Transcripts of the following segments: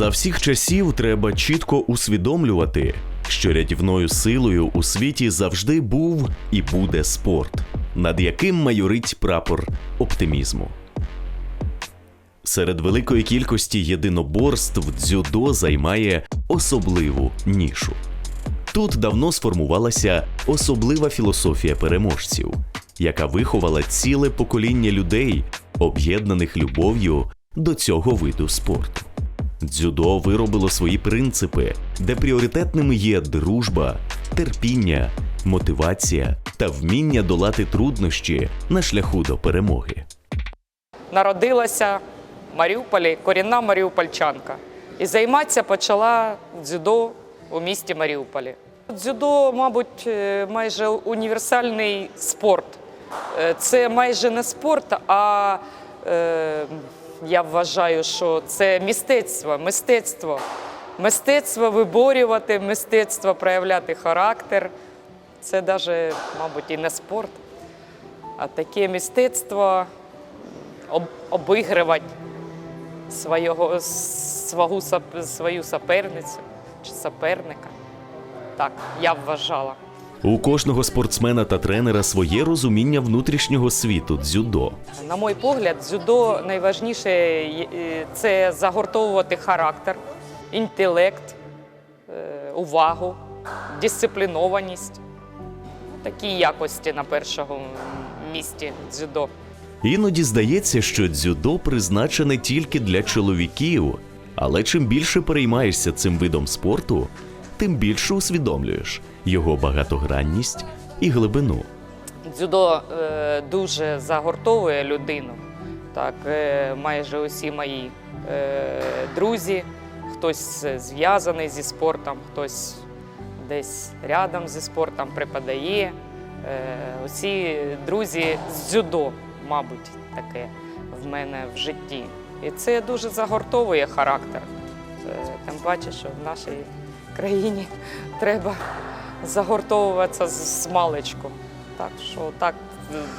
За всіх часів треба чітко усвідомлювати, що рятівною силою у світі завжди був і буде спорт, над яким майорить прапор оптимізму. Серед великої кількості єдиноборств дзюдо займає особливу нішу. Тут давно сформувалася особлива філософія переможців, яка виховала ціле покоління людей, об'єднаних любов'ю до цього виду спорту. Дзюдо виробило свої принципи, де пріоритетними є дружба, терпіння, мотивація та вміння долати труднощі на шляху до перемоги. Народилася в Маріуполі, корінна маріупольчанка. І займатися почала дзюдо у місті Маріуполі. Дзюдо, мабуть, е, майже універсальний спорт. Е, Це майже не спорт, а е, я вважаю, що це мистецтво, мистецтво. Мистецтво виборювати, мистецтво проявляти характер. Це навіть, мабуть, і не спорт, а таке мистецтво об, обігрувати свого, свою, свою суперницю чи суперника. Так, я вважала. У кожного спортсмена та тренера своє розуміння внутрішнього світу дзюдо. На мій погляд, дзюдо найважніше е, це загортовувати характер, інтелект, е, увагу, дисциплінованість. Такі якості на першому місці дзюдо. Іноді здається, що дзюдо призначене тільки для чоловіків, але чим більше переймаєшся цим видом спорту, тим більше усвідомлюєш його багатогранність і глибину. Дзюдо е, дуже загортовує людину. Так, е, майже усі мої е, друзі, хтось зв'язаний зі спортом, хтось десь рядом зі спортом преподає. Е, усі друзі з дзюдо, мабуть, таке в мене в житті. І це дуже загортовує характер. Е, тим паче, що в нашій країні треба загортовуватися з маличку. Так що так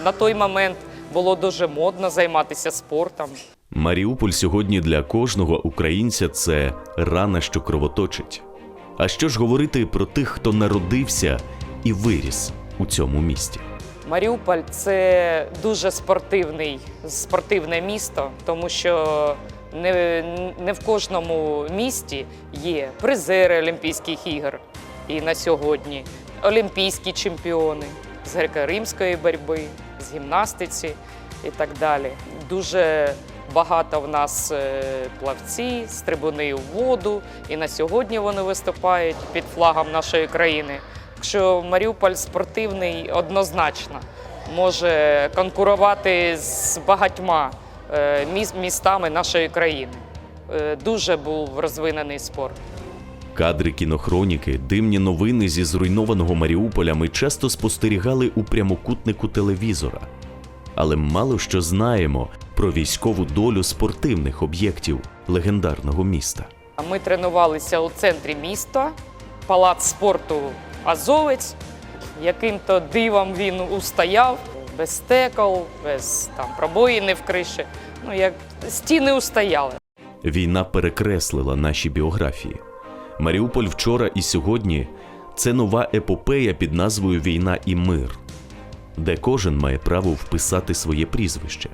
на той момент було дуже модно займатися спортом. Маріуполь сьогодні для кожного українця це рана, що кровоточить. А що ж говорити про тих, хто народився і виріс у цьому місті? Маріуполь це дуже спортивний, спортивне місто, тому що не, не в кожному місті є призери Олімпійських ігор. І на сьогодні олімпійські чемпіони з греко-римської боротьби, з гімнастиці і так далі. Дуже багато в нас е, плавці з трибуни у воду, і на сьогодні вони виступають під флагом нашої країни. Так що Маріуполь спортивний однозначно може конкурувати з багатьма містами нашої країни. Е, Дуже був розвинений спорт. Кадри кінохроніки, димні новини зі зруйнованого Маріуполя ми часто спостерігали у прямокутнику телевізора. Але мало що знаємо про військову долю спортивних об'єктів легендарного міста. Ми тренувалися у центрі міста, палац спорту Азовець. Яким-то дивом він устояв, без стекол, без там, пробоїни в криші. Ну, як стіни устояли. Війна перекреслила наші біографії. Маріуполь вчора і сьогодні це нова епопея під назвою Війна і мир, де кожен має право вписати своє прізвище,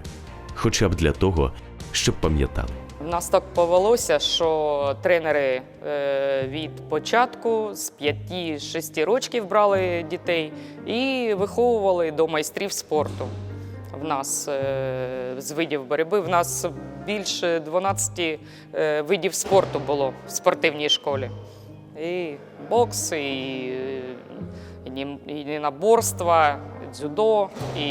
хоча б для того, щоб пам'ятали. Нас так повелося, що тренери е, від початку з 5-6 років брали дітей і виховували до майстрів спорту. В нас е, з видів боротьби, в нас більше 12 е, видів спорту було в спортивній школі. І бокс, і, і, ніноборство, дзюдо, і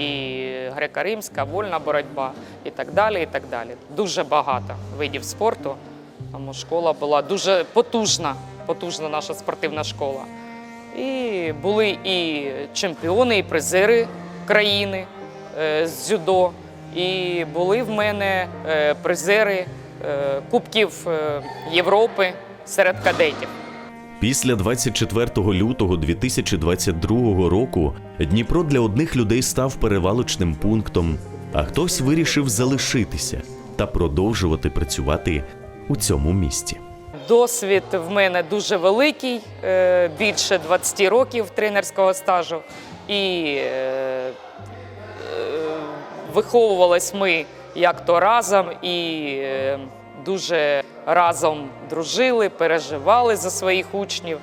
греко-римська, вольна боротьба і так далі. і так далі. Дуже багато видів спорту. Тому школа була дуже потужна, потужна наша спортивна школа. І були і чемпіони, і призери країни е, з дзюдо. І були в мене е, призери е, Кубків Європи серед кадетів. Після 24 лютого 2022 року Дніпро для одних людей став перевалочним пунктом, а хтось вирішив залишитися та продовжувати працювати у цьому місті. Досвід в мене дуже великий, е, більше 20 років тренерського стажу. І е, е, виховувались ми як то разом і дуже разом дружили, переживали за своїх учнів.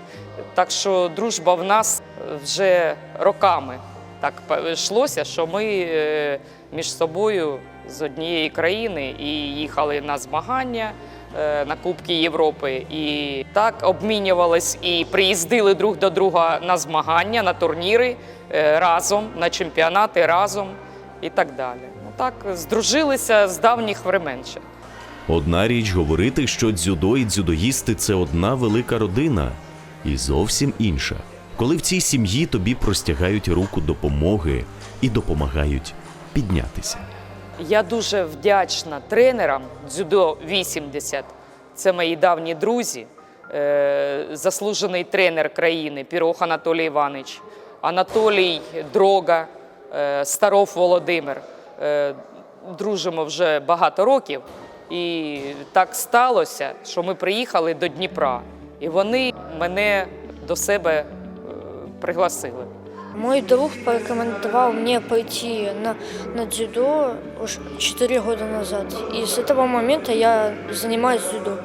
Так що дружба в нас вже роками так йшлося, що ми е, між собою з однієї країни і їхали на змагання е, на Кубки Європи. І так обмінювались і приїздили друг до друга на змагання, на турніри е, разом, на чемпіонати разом і так далі. Ну так здружилися з давніх времен ще. Одна річ говорити, що дзюдо і дзюдоїсти це одна велика родина, і зовсім інша, коли в цій сім'ї тобі простягають руку допомоги і допомагають піднятися. Я дуже вдячна тренерам дзюдо 80. Це мої давні друзі, е, заслужений тренер країни Пірох Анатолій Іванович, Анатолій Дрога, е, Старов Володимир. Е, Дружимо вже багато років. І так сталося, що ми приїхали до Дніпра, і вони мене до себе е, пригласили. Мой друг порекомендовал мне пойти на, на дзюдо уж 4 года назад. И с этого момента я занимаюсь дзюдо.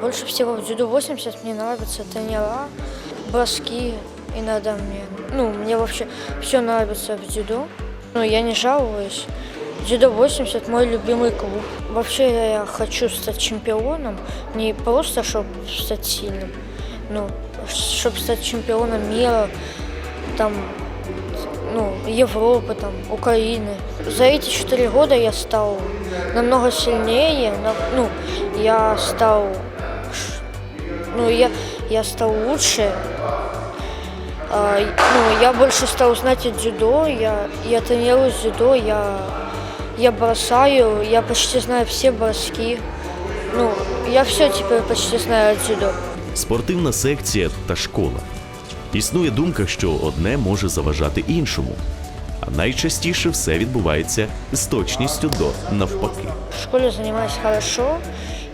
Больше всего в дзюдо 80 мне нравятся тренера, броски иногда мне. Ну, мне вообще все нравится в дзюдо. Но я не жалуюсь. Дзюдо 80 мой любимый клуб. Вообще я хочу стать чемпионом, не просто чтобы стать сильным, ну, чтобы стать чемпионом мира, там, ну, Европы, там, Украины. За эти четыре года я стал намного сильнее, ну, я стал, ну, я, я стал лучше. А, ну, я больше стал знать о дзюдо, я, я тренируюсь дзюдо, я, я бросаю, я почти знаю всі броски. Ну, я все тепер почти знаю дзюдо. Спортивна секція та школа. Існує думка, що одне може заважати іншому. А найчастіше все відбувається з точністю до навпаки. В школі займаюся хорошо.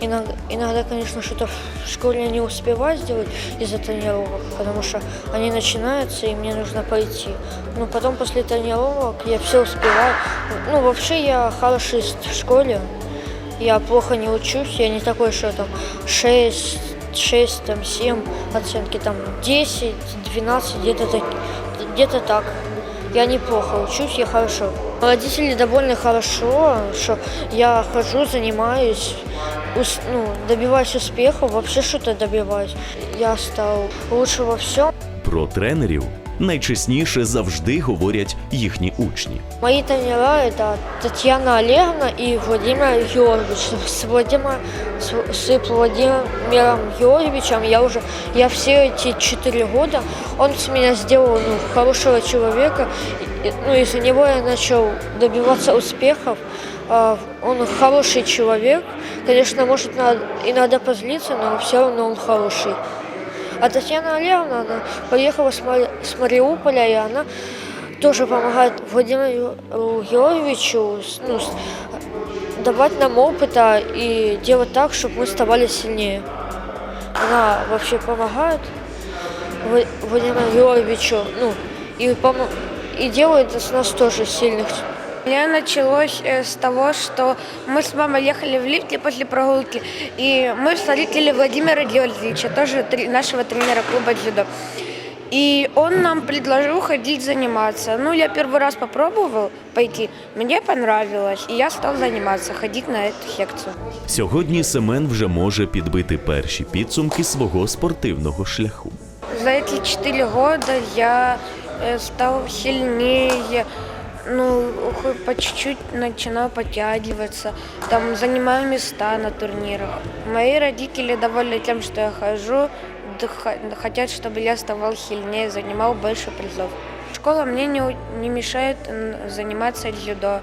Иногда, иногда, конечно, что-то в школе не успеваю сделать из-за тренировок, потому что они начинаются, и мне нужно пойти. Но потом после тренировок я все успеваю. Ну, вообще я хорошист в школе. Я плохо не учусь, я не такой, что там 6, 6 там 7 оценки, там 10, 12, где-то так, где-то так. Я неплохо учусь, я хорошо. Родители довольны хорошо, что я хожу, занимаюсь, ну, добиваюсь успеха, вообще что-то добиваюсь. Я стал лучше во всем. Про тренерів найчастіше завжди говорять їхні учні. Мои тренера это Татьяна Олеговна и Владимир Георгиевич. С, Владимир, с, с Владимиром Георгиевичем я уже, я все эти четыре года, он с меня сделал ну, хорошего человека. И- и, ну, из-за него я начал добиваться успехов. А, Он хороший человек. Конечно, может иногда позлиться, но все равно он хороший. А Татьяна Олеговна, она поехала с, Мари- с Мариуполя, и она тоже помогает Владимиру Георгиевичу ну, давать нам опыта и делать так, чтобы мы ставали сильнее. Она вообще помогает Вла- Владимиру Георгиевичу, ну, и, помо- и делает из нас тоже сильных. У меня началось э, с того, что мы с мамой ехали в лифте после прогулки, и мы встретили Владимира Георгиевича, тоже тре- нашего тренера клуба дзюдо. И он нам предложил ходить заниматься. Ну, я первый раз попробовал пойти, мне понравилось, и я стал заниматься, ходить на эту секцию. Сьогодні Семен вже може підбити перші підсумки свого спортивного шляху. За эти четыре года я э, стал сильнее, Ну, по чуть-чуть начинаю подтягиваться, там занимаю места на турнирах. Мои родители довольны тем, что я хожу, хотят, чтобы я ставал сильнее, занимал больше призов. Школа мне не, не мешает заниматься дзюдо.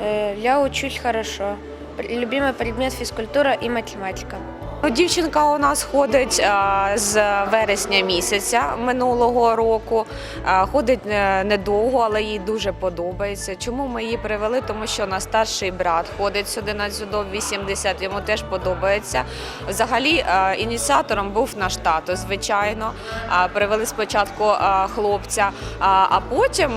Э, Я учусь хорошо. Любимый предмет физкультура и математика. Дівчинка у нас ходить з вересня місяця минулого року. Ходить е, недовго, але їй дуже подобається. Чому ми її привели? Тому що на старший брат ходить сюди на дзюдо в 80, йому теж подобається. Взагалі е, ініціатором був наш тато, звичайно. Привели спочатку е, хлопця, а потім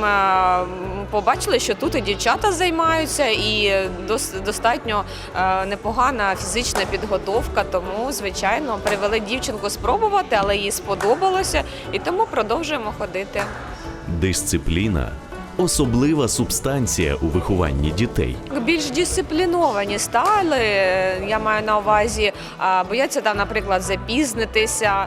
побачили, що тут і дівчата займаються, і дос- достатньо е, непогана фізична підготовка. Тому, звичайно, привели дівчинку спробувати, але їй сподобалося, і тому продовжуємо ходити. Дисципліна особлива субстанція у вихованні дітей. Більш дисципліновані стали. Я маю на увазі, а, бояться там, наприклад, запізнитися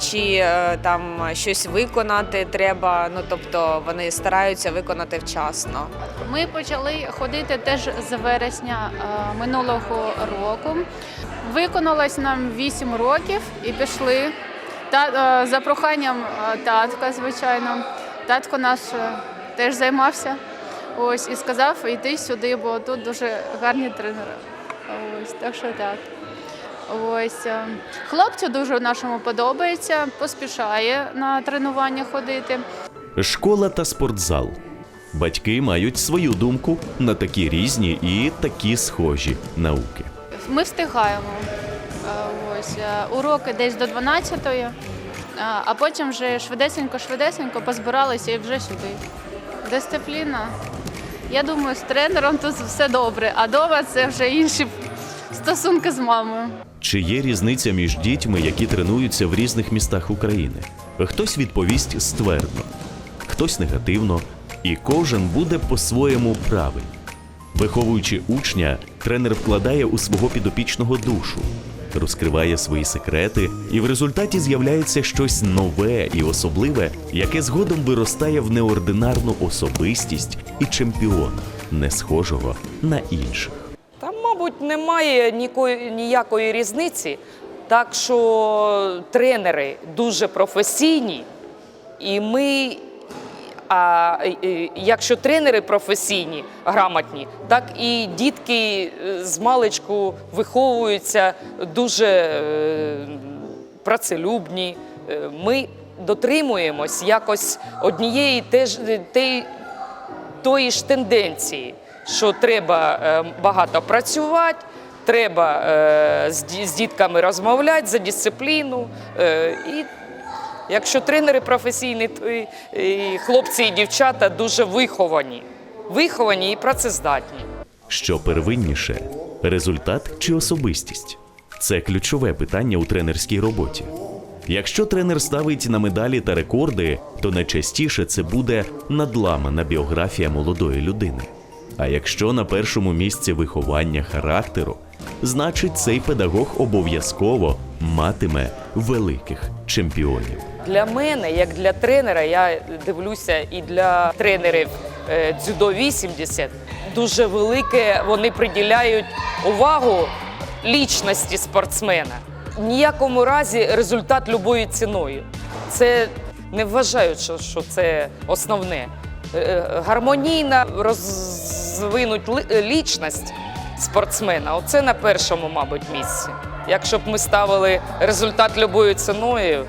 чи е, там щось виконати треба. Ну тобто вони стараються виконати вчасно. Ми почали ходити теж з вересня е, минулого року. Виконалось нам 8 років і пішли. Та, е, за проханням татка, звичайно. Татко наш теж займався. Ось і сказав йти сюди, бо тут дуже гарні тренери. Ось так що так. Ось е, хлопцю дуже нашому подобається, поспішає на тренування ходити. Школа та спортзал. Батьки мають свою думку на такі різні і такі схожі науки. Ми встигаємо. Е, Ось е, уроки десь до 12-ї, е, а потім вже швидесенько-швидесенько позбиралися і вже сюди. Дисципліна. Я думаю, з тренером тут все добре, а дома це вже інші стосунки з мамою. Чи є різниця між дітьми, які тренуються в різних містах України? Хтось відповість ствердно, хтось негативно, і кожен буде по-своєму правий. Виховуючи учня, тренер вкладає у свого підопічного душу, розкриває свої секрети, і в результаті з'являється щось нове і особливе, яке згодом виростає в неординарну особистість і чемпіона, не схожого на інших. Там, мабуть, немає нікої, ніякої різниці. Так що тренери дуже професійні, і ми. А якщо тренери професійні, грамотні, так і дітки е, з маличку виховуються дуже е, працелюбні. Е, Ми дотримуємось якось однієї теж тої ж тенденції, що треба багато працювати, треба з дітками розмовляти за дисципліну. І якщо тренери професійні, то і- хлопці і дівчата дуже виховані, виховані і працездатні. Що первинніше результат чи особистість? Це ключове питання у тренерській роботі. Якщо тренер ставить на медалі та рекорди, то найчастіше це буде надламана біографія молодої людини. А якщо на першому місці виховання характеру, значить цей педагог обов'язково матиме великих чемпіонів. Для мене, як для тренера, я дивлюся і для тренерів е, дзюдо 80, дуже велике вони приділяють увагу лічності спортсмена. Ніякому разі результат любою ціною. Це не вважають, що, це основне. Е, Гармонійна розвинуть лічність спортсмена. Оце на першому, мабуть, місці. Якщо б ми ставили результат любою ціною,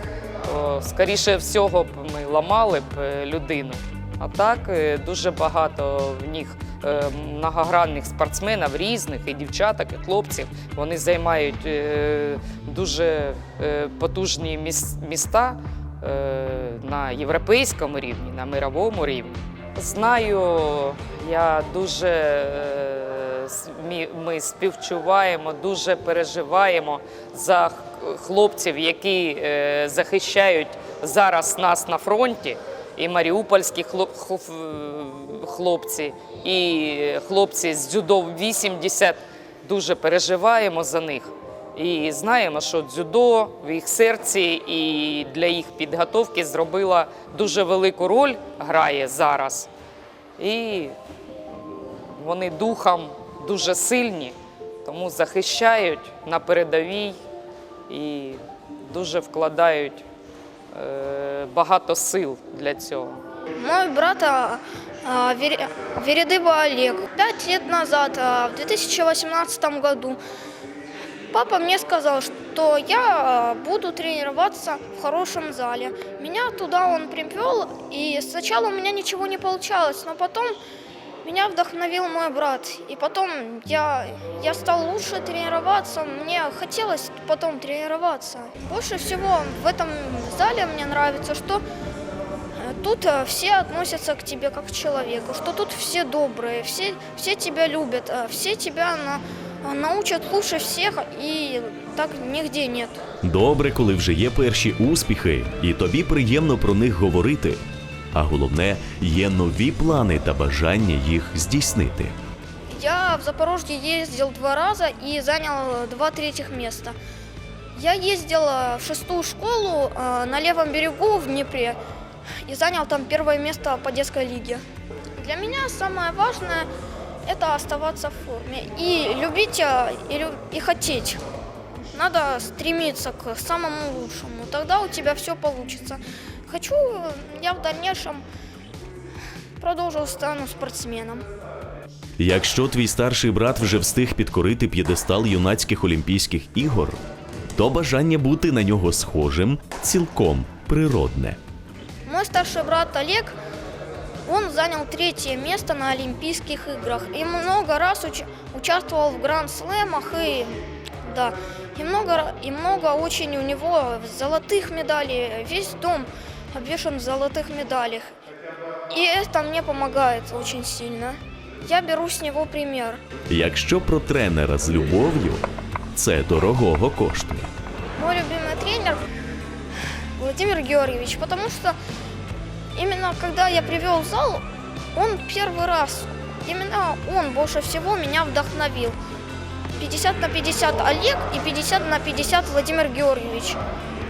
то, скоріше всього б ми ламали б е, людину. А так е, дуже багато в них е, многогранних спортсменів, різних, і дівчаток, і хлопців. Вони займають дуже потужні міста на європейському рівні, на мировому рівні. Знаю, я дуже ми співчуваємо, дуже переживаємо за хлопців, які е, захищають зараз нас на фронті. І маріупольські е, хлопці, і хлопці з дзюдо 80 дуже переживаємо за них. І знаємо, що дзюдо в їх серці і для їх підготовки зробила дуже велику роль, грає зараз. І вони духом дуже сильні, тому захищають на передовій і дуже вкладають е, багато сил для цього. Мой брат Вередыба Олег. Пять лет назад, в 2018 году, Папа мне сказал, что я буду тренироваться в хорошем зале. Меня туда он привел, и сначала у меня ничего не получалось, но потом меня вдохновил мой брат. И потом я, я стал лучше тренироваться, мне хотелось потом тренироваться. Больше всего в этом зале мне нравится, что э, тут э, все относятся к тебе как к человеку, что тут все добрые, все, все тебя любят, э, все тебя на, научат лучше всех, и так нигде нет. Добре, коли вже є перші успіхи, і тобі приємно про них говорити. А головне, є нові плани та бажання їх здійснити. Я в Запорожье ездил два раза и занял два третьих места. Я ездил э, в шестую школу э, на левом берегу в Днепре и занял там первое место по детской лиге. Для меня самое важное – это оставаться в форме и любить э, и, лю- и хотеть. Надо стремиться к самому лучшему, тогда у тебя все получится. Хочу э, я в дальнейшем продолжу стану спортсменом. Якщо твій старший брат вже встиг підкорити п'єдестал юнацьких Олімпійських ігор, то бажання бути на нього схожим цілком природне. Мой старший брат Олег, он занял третье место на Олимпийских играх и много раз уч- участвовал в гранд-слэмах и да, и много, ра- и много очень у него золотых медалей, весь дом обвешан в золотых медалях. И это мне помогает очень сильно. Я беру с него пример. Якщо про тренера з любов'ю, це дорогого коштує. Мой любимый тренер Владимир Георгиевич, потому что именно когда я привел в зал, он первый раз, именно он больше всего меня вдохновил. 50 на 50 Олег и 50 на 50 Владимир Георгиевич.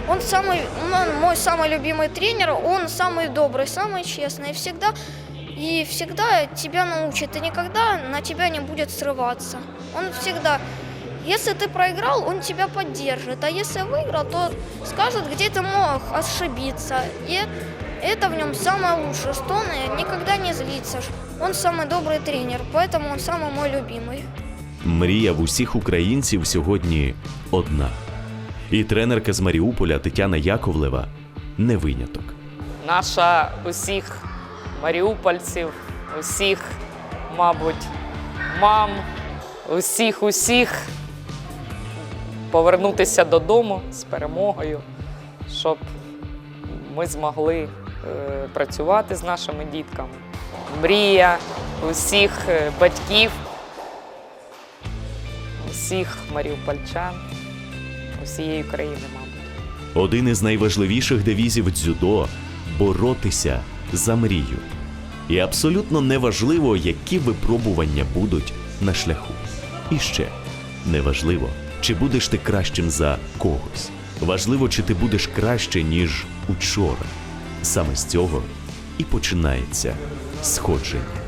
Он самый, он мой самый любимый тренер, он самый добрый, самый честный, и всегда и всегда тебя научит, и никогда на тебя не будет срываться. Он всегда, если ты проиграл, он тебя поддержит, а если выиграл, то скажет, где ты мог ошибиться. И это в нем самое лучшее, что он никогда не злится. Он самый добрый тренер, поэтому он самый мой любимый. Мрія в усіх українців сьогодні одна. І тренерка з Маріуполя Тетяна Яковлева не виняток. наша усіх маріупольців, усіх, мабуть, мам, усіх, усіх повернутися додому з перемогою, щоб ми змогли е, працювати з нашими дітками. Мрія усіх е, батьків, усіх маріупольчан, усієї країни, мабуть. Один із найважливіших девізів дзюдо боротися за мрію. І абсолютно неважливо, які випробування будуть на шляху. І ще неважливо, чи будеш ти кращим за когось. Важливо, чи ти будеш краще, ніж учора. Саме з цього і починається сходження.